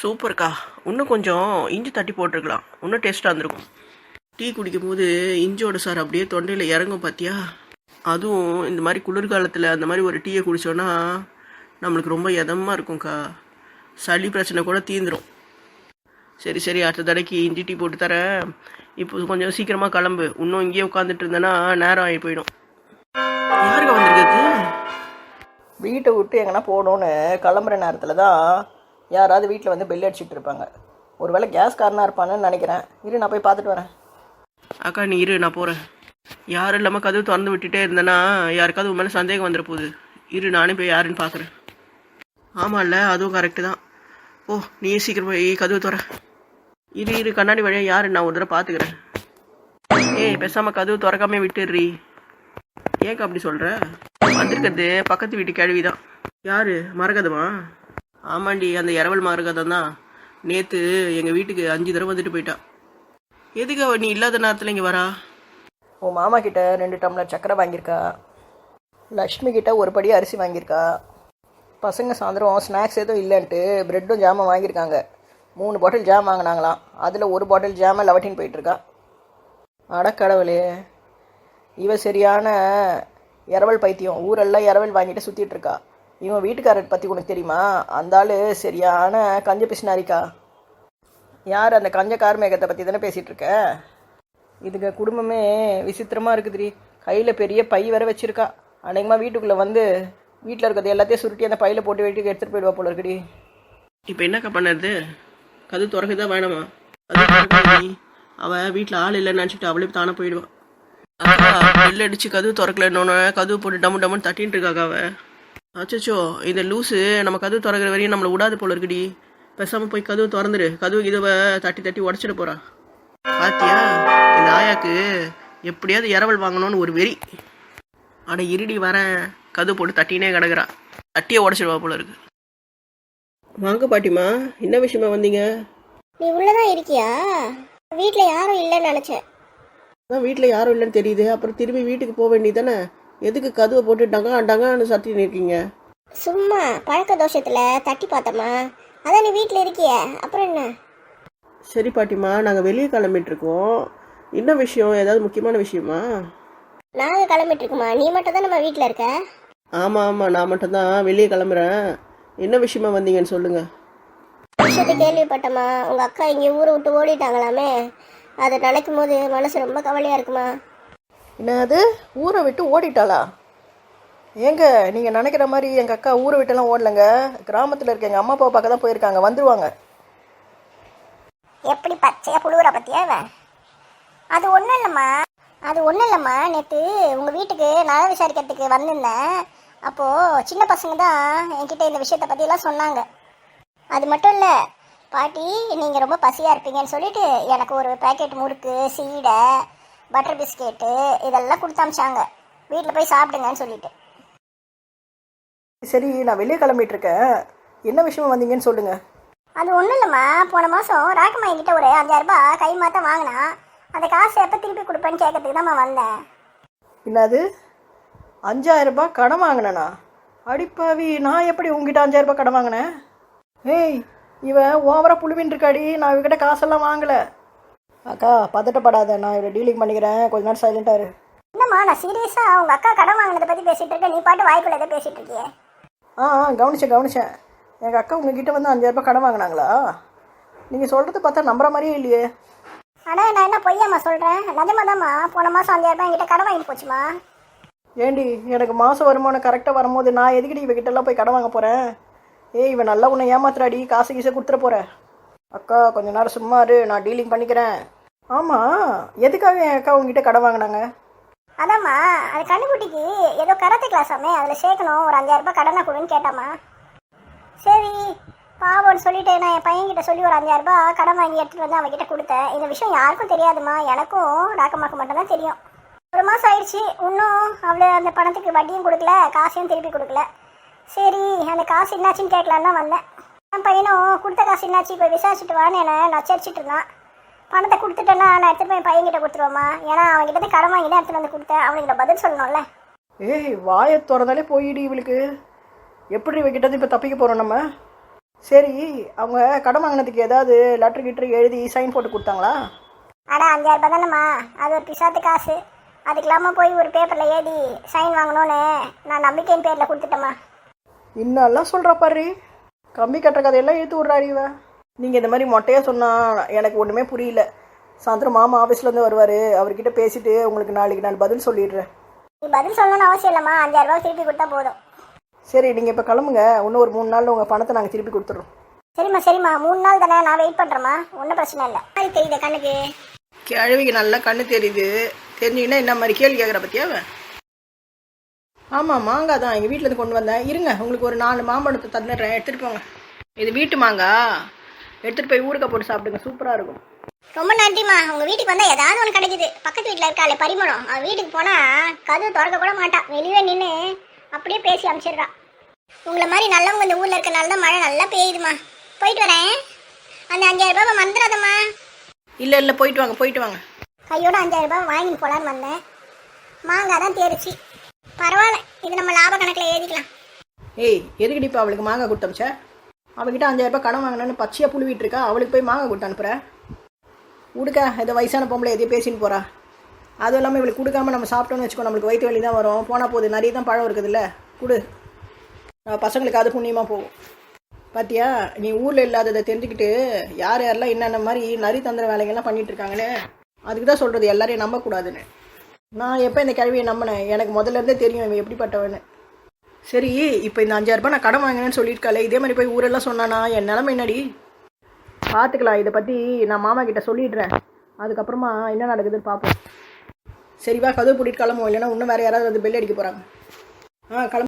சூப்பர்க்கா. இன்னும் கொஞ்சம் இஞ்சி தட்டி போட்டிருக்கலாம். இன்னும் டேஸ்ட்டாக இருந்திருக்கும். டீ குடிக்கும் போது இஞ்சியோட சார் அப்படியே தொண்டையில் இறங்கும் பார்த்தியா அதுவும் இந்த மாதிரி குளிர்காலத்தில் அந்த மாதிரி ஒரு டீயை குடித்தோன்னா நம்மளுக்கு ரொம்ப இதமாக இருக்கும்க்கா. சளி பிரச்சனை கூட தீந்துடும் சரி சரி அடுத்த தடைக்கு இஞ்சி டீ போட்டு தரேன். இப்போ கொஞ்சம் சீக்கிரமாக கிளம்பு. இன்னும் இங்கேயே உட்காந்துட்டு இருந்தேன்னா நேரம் ஆகி போயிடும். யாருக்கு வந்திருக்கிறது? வீட்டை விட்டு எங்கன்னா போகணுன்னு கிளம்புற நேரத்தில் தான் யாராவது வீட்டில் வந்து பெல் அடிச்சுட்டு இருப்பாங்க. ஒருவேளை கேஸ் காரனாக இருப்பான்னு நினைக்கிறேன். இரு நான் போய் பார்த்துட்டு வரேன். அக்கா நீ இரு நான் போகிறேன் யாரும் இல்லாமல் கதவு திறந்து விட்டுட்டே இருந்தேன்னா யாருக்காவது உன் மேலே சந்தேகம் வந்துட போகுது. இரு நானே போய் யாருன்னு பார்க்குறேன். ஆமாம்ல அதுவும் கரெக்டு தான். ஓ நீ சீக்கிரம் போய் கதவு துற. இரு இரு கண்ணாடி வழியாக யாரு? நான் ஒரு தடவை பார்த்துக்கிறேன். ஏய் பேசாமல் கதவு திறக்காம விட்டுடுறி. ஏக்கா அப்படி சொல்கிற வந்திருக்கிறது பக்கத்து வீட்டு கேள்வி தான் யாரு? மறக்கதுமா ஆமாண்டி அந்த இரவல் மரகதம் தான் நேற்று எங்கள் வீட்டுக்கு அஞ்சு தடவை வந்துட்டு போயிட்டான். எதுக்கு அவ நீ இல்லாத நேரத்தில் இங்கே வரா? உன் மாமா கிட்ட ரெண்டு டம்ளர் சக்கரை வாங்கியிருக்கா. லக்ஷ்மி கிட்ட ஒரு படி அரிசி வாங்கியிருக்கா. பசங்க சாயந்தரம் ஸ்நாக்ஸ் எதுவும் இல்லைன்ட்டு ப்ரெட்டும் ஜாமும் வாங்கியிருக்காங்க. மூணு பாட்டில் ஜாம் வாங்கினாங்களாம். அதில் ஒரு பாட்டில் ஜாமை லவட்டின்னு போயிட்டுருக்கா. அடக்கடவுளே இவ சரியான இரவல் பைத்தியம். ஊரெல்லாம் இரவல் வாங்கிட்டு சுற்றிட்டு இருக்கா இவன் வீட்டுக்காரர் பற்றி உனக்கு தெரியுமா? அந்த ஆள் சரியான கஞ்ச பிசினாரிக்கா. யார் அந்த கஞ்ச கார்மேகத்தை பற்றி தானே பேசிகிட்டு இருக்க? இதுங்க குடும்பமே விசித்திரமாக இருக்குதுடி. கையில் பெரிய பை வர வச்சுருக்கா. அநேகமாக வீட்டுக்குள்ளே வந்து வீட்டில் இருக்கிறது எல்லாத்தையும் சுருட்டி அந்த பையில் போட்டு வீட்டுக்கு எடுத்துகிட்டு போயிடுவா போல இருக்குடி. இப்போ என்னக்கா பண்ணுறது கது திறக்குதா வேணாமா? அது அவள் வீட்டில் ஆள் இல்லைன்னு நினச்சிட்டு அவளே தானே போயிடுவான் அக்கா அடிச்சு கதவு திறக்கலன்னு கதவு போட்டு டம்மு டம்முன்னு தட்டின்னு இருக்காக்கா அவள் அச்சச்சோ இந்த லூஸு நம்ம கதவு திறக்கிற வரையும் நம்மளை விடாது போல இருக்குடி. பேசாமல் போய் கதவு திறந்துரு. கதவு இதுவை தட்டி தட்டி உடச்சிட போறா. பாத்தியா? இந்த ஆயாக்கு எப்படியாவது இரவல் வாங்கணும்னு ஒரு வெறி. அட இருடி வரேன் கதவு போட்டு தட்டினே கிடக்குறா. தட்டியே உடச்சிடுவா போல இருக்கு. வாங்க பாட்டிமா என்ன விஷயமா வந்தீங்க? நீ உள்ளதான் இருக்கியா? வீட்டில் யாரும் இல்லைன்னு நினச்சேன். அதான் வீட்டில் யாரும் இல்லைன்னு தெரியுது. அப்புறம் திரும்பி வீட்டுக்கு போக வேண்டியதானே எதுக்கு கதவை போட்டு டங்கா டங்கான்னு சத்தின்னு இருக்கீங்க? சும்மா பழக்க தோஷத்தில் தட்டி பார்த்தம்மா. அதான் நீ வீட்டில் இருக்கியே அப்புறம் என்ன? சரி பாட்டிமா நாங்கள் வெளியே கிளம்பிட்டு இருக்கோம் என்ன விஷயம் ஏதாவது முக்கியமான விஷயமா? நாங்கள் கிளம்பிட்டு இருக்கோமா நீ மட்டும் தான் நம்ம வீட்டில் இருக்க? ஆமாம் ஆமாம் நான் மட்டும்தான் வெளியே கிளம்புறேன். என்ன விஷயமா வந்தீங்கன்னு சொல்லுங்கள் விஷயத்தை கேள்விப்பட்டம்மா. உங்கள் அக்கா இங்கே ஊரை விட்டு ஓடிட்டாங்களாமே. அதை நினைக்கும் போது மனசு ரொம்ப கவலையாக இருக்குமா? என்னது? ஊரை விட்டு ஓடிட்டாளா? ஏங்க நீங்கள் நினைக்கிற மாதிரி எங்கள் அக்கா ஊரை விட்டெல்லாம் ஓடலைங்க. கிராமத்தில் இருக்க எங்கள் அம்மா அப்பா பார்க்க தான் போயிருக்காங்க. வந்துடுவாங்க எப்படி பச்சையாக புழுவுற பற்றியா அது ஒன்றும் இல்லைம்மா. அது ஒன்றும் இல்லைம்மா. நேற்று உங்கள் வீட்டுக்கு நல விசாரிக்கிறதுக்கு வந்திருந்தேன். அப்போது சின்ன பசங்க தான் என்கிட்ட இந்த விஷயத்தை பற்றியெல்லாம் சொன்னாங்க. அது மட்டும் இல்லை பாட்டி நீங்கள் ரொம்ப பசியாக இருப்பீங்கன்னு சொல்லிட்டு எனக்கு ஒரு பேக்கெட் முறுக்கு சீடை பட்டர் பிஸ்கெட்டு இதெல்லாம் கொடுத்து அமிச்சாங்க. வீட்டில் போய் சாப்பிடுங்கன்னு சொல்லிட்டு. சரி நான் வெளியே கிளம்பிட்டு இருக்கேன் என்ன விஷயமா வந்தீங்கன்னு சொல்லுங்கள் அது ஒன்றும் இல்லைம்மா. போன மாதம் ராக்கம்மா என்கிட்ட ஒரு அஞ்சாயிரம் ரூபாய் கை மாற்ற வாங்கினா அந்த காசு எப்போ திருப்பி கொடுப்பேன்னு கேட்கறதுக்கு தான்மா வந்தேன். என்னது? அஞ்சாயிரம் ரூபாய் கடன் வாங்கினேனா? அடிப்பாவி நான் எப்படி உங்ககிட்ட அஞ்சாயிரம் ரூபாய் கடன் வாங்கினேன்? ஏய் இவன் ஓவரா புழுவின் இருக்காடி நான் இவகிட்ட காசெல்லாம் வாங்கலை. அக்கா பதட்டப்படாத நான் இவரை டீலிங் பண்ணிக்கிறேன். கொஞ்ச நேரம் சைலண்டாக இரு. என்னம்மா நான் சீரியஸாக உங்கள் அக்கா கடன் வாங்கினதை பற்றி பேசிகிட்டு இருக்கேன். நீ பாட்டு வாய்க்குள்ள ஏதோ பேசிகிட்டு இருக்கியே. ஆ ஆ கவனிச்சேன் கவனிச்சேன். எங்கள் அக்கா உங்ககிட்ட வந்து அஞ்சாயிரம் ரூபாய் கடன் வாங்கினாங்களா? நீங்கள் சொல்கிறது பார்த்தா நம்புற மாதிரியே இல்லையே. ஆனால் நான் என்ன பொய்யாம்மா சொல்கிறேன் நிஜமாதாம்மா போன மாதம் அஞ்சாயிரம் ரூபாய் என்கிட்ட கடன் வாங்கிட்டு போச்சுமா ஏண்டி எனக்கு மாதம் வருமானம் கரெக்டாக வரும்போது நான் எதுக்கடி இவகிட்டலாம் போய் கடன் வாங்க போகிறேன் ஏய் இவன் நல்லா உன்னை ஏமாத்துறாடி காசு கீசை கொடுத்துட போற. அக்கா கொஞ்ச நேரம் சும்மா இரு நான் டீலிங் பண்ணிக்கிறேன். ஆமாம் எதுக்காக என் அக்கா உங்ககிட்ட கடன் வாங்கினாங்க? அதாம்மா அது கண்ணுக்குட்டிக்கு ஏதோ கராத்தே கிளாஸாமே அதில் சேர்க்கணும் ஒரு அஞ்சாயிரம் ரூபாய் கடனை கொடுன்னு கேட்டாம்மா. சரி பாவம்னு சொல்லிட்டு நான் என் பையன்கிட்ட சொல்லி ஒரு அஞ்சாயிரம் ரூபாய் கடன் வாங்கி எடுத்துகிட்டு வந்து அவன்கிட்ட கொடுத்தேன். இந்த விஷயம் யாருக்கும் தெரியாதும்மா எனக்கும் ராக்கம்மாக்கு மட்டும்தான் தெரியும். ஒரு மாதம் ஆயிடுச்சு இன்னும் அவ்வளோ அந்த பணத்துக்கு வட்டியும் கொடுக்கல காசையும் திருப்பி கொடுக்கல. சரி அந்த காசு என்னாச்சுன்னு கேட்கலான்னு தான் வந்தேன். என் பையனும் கொடுத்த காசு என்னாச்சு? போய் விசாரிச்சுட்டு வான்னு என்னை நச்சரிச்சிட்டு இருந்தான். பணத்தை கொடுத்துட்டேன்னா நான் எடுத்துட்டு போய் என் பையன்கிட்ட கொடுத்துருவோம்மா ஏன்னா அவன்கிட்ட கடன் வாங்கி தான் எடுத்துட்டு வந்து கொடுத்தேன். அவனுக்கு நான் பதில் சொல்லணும்ல. ஏய் வாயை திறந்தாலே போயிடி இவளுக்கு. எப்படி இவகிட்ட இருந்து இப்போ தப்பிக்க போகிறோம் நம்ம? சரி அவங்க கடன் வாங்கினதுக்கு ஏதாவது லெட்ரு கிட்ரு எழுதி சைன் போட்டு கொடுத்தாங்களா? அட அஞ்சாயிரம் ரூபாய் தானேம்மா. அது ஒரு பிசாத்து காசு. அதுக்கு இல்லாமல் போய் ஒரு பேப்பரில் எழுதி சைன் வாங்கணும்னு நான் நம்பிக்கையின் பேரில் கொடுத்துட்டேம்மா. இன்னெல்லாம் சொல்கிறா பாரு. கம்பி கட்டுற கதையெல்லாம் எடுத்து விட்றாரு இவ நீங்கள் இந்த மாதிரி மொட்டையாக சொன்னால் எனக்கு ஒன்றுமே புரியல. சாயந்தரம் மாமா ஆஃபீஸ்லேருந்து வருவார். அவர்கிட்ட பேசிட்டு உங்களுக்கு நாளைக்கு நான் பதில் சொல்லிடுறேன். நீ பதில் சொல்லணும்னு அவசியம் இல்லைம்மா. அஞ்சாயிரம் ரூபாய் திருப்பி கொடுத்தா போதும். சரி நீங்கள் இப்போ கிளம்புங்க. இன்னும் ஒரு மூணு நாளில் உங்கள் பணத்தை நாங்கள் திருப்பி கொடுத்துட்றோம் சரிம்மா சரிம்மா. மூணு நாள் தானே. நான் வெயிட் பண்ணுறேம்மா ஒன்றும் பிரச்சனை இல்லை. மாதிரி தெரியுது கண்ணுக்கு. கிழவிக்கு நல்லா கண்ணு தெரியுது. தெரிஞ்சுக்கினா என்ன மாதிரி கேள்வி கேட்குற அவன்? ஆமாம் மாங்காய் தான் எங்கள் வீட்டிலேருந்து கொண்டு வந்தேன். இருங்க உங்களுக்கு ஒரு நாலு மாம்பழத்தை தந்துடுறேன். எடுத்துகிட்டு போங்க. இது வீட்டு மாங்காய் எடுத்துகிட்டு போய் ஊறுகாய் போட்டு சாப்பிடுங்க. சூப்பராக இருக்கும். ரொம்ப நன்றிம்மா. உங்கள் வீட்டுக்கு வந்தால் ஏதாவது ஒன்று கிடைக்குது. பக்கத்து வீட்டில் இருக்காளே பரிமளம். அவள் வீட்டுக்கு போனால் கதவு திறக்க கூட மாட்டா. வெளியே நின்று அப்படியே பேசி அனுப்பிச்சிடுறா. உங்களை மாதிரி நல்லவங்க இந்த ஊரில் இருக்கனால தான் மழை நல்லா பெய்யுதுமா போயிட்டு வரேன். அந்த அஞ்சாயிரம் ரூபாய் மறந்துடாதம்மா இல்லை இல்லை போயிட்டு வாங்க போயிட்டு வாங்க. கையோட அஞ்சாயிரம் ரூபாய் வாங்கிட்டு போலான்னு வந்தேன். மாங்காய் தான் தேரிச்சு. பரவாயில்ல. இது நம்ம லாப கணக்கில் எழுதிக்கலாம் ஏய் எதுக்குடி இப்போ அவளுக்கு மாங்காய் கொடுத்து அவகிட்ட அஞ்சாயிரரூபா கடன் வாங்கினேன்னு பச்சையாக புழுவிட்டு இருக்கா அவளுக்கு போய் மாங்காய் கொடுத்து அனுப்புற? உடுக்க இந்த வயசான பொம்பளை எதையும் பேசின்னு போறா. அதுவும் இல்லாமல் இவளுக்கு கொடுக்காம நம்ம சாப்பிட்டோம்னு வச்சுக்கோ நம்மளுக்கு வயிற்று வலி தான் வரும். போனால் போகுது நிறைய தான் பழம் இருக்குதுல்ல. கொடு. பசங்களுக்கு அது புண்ணியமாக போகும் பாத்தியா நீ ஊரில் இல்லாததை தெரிஞ்சுக்கிட்டு யார் யாரெல்லாம் என்னென்ன மாதிரி நரி தந்திர வேலைகள்லாம் பண்ணிட்டு இருக்காங்கன்னு அதுக்கு தான் சொல்கிறது எல்லாரையும் நம்பக்கூடாதுன்னு. நான் எப்போ இந்த கிழவியை நம்பினேன்? எனக்கு முதல்ல இருந்தே தெரியும் இவன் எப்படிப்பட்டவன்னு. சரி இப்போ இந்த அஞ்சாயிரம் ரூபாய் நான் கடன் வாங்கினேன்னு சொல்லியிருக்காளே இதே மாதிரி போய் ஊரெல்லாம் சொன்னானா? என் நிலமை என்னடி? பார்த்துக்கலாம் இதை பற்றி நான் மாமா கிட்ட சொல்லிடுறேன். அதுக்கப்புறமா என்ன நடக்குதுன்னு பார்ப்போம் சரிவா கதவு பூட்டிட்டு கிளம்புவோம். இல்லைன்னா இன்னும் வேறு யாராவது வந்து பெல் அடிக்க போகிறாங்க ஆ கிளம்பு.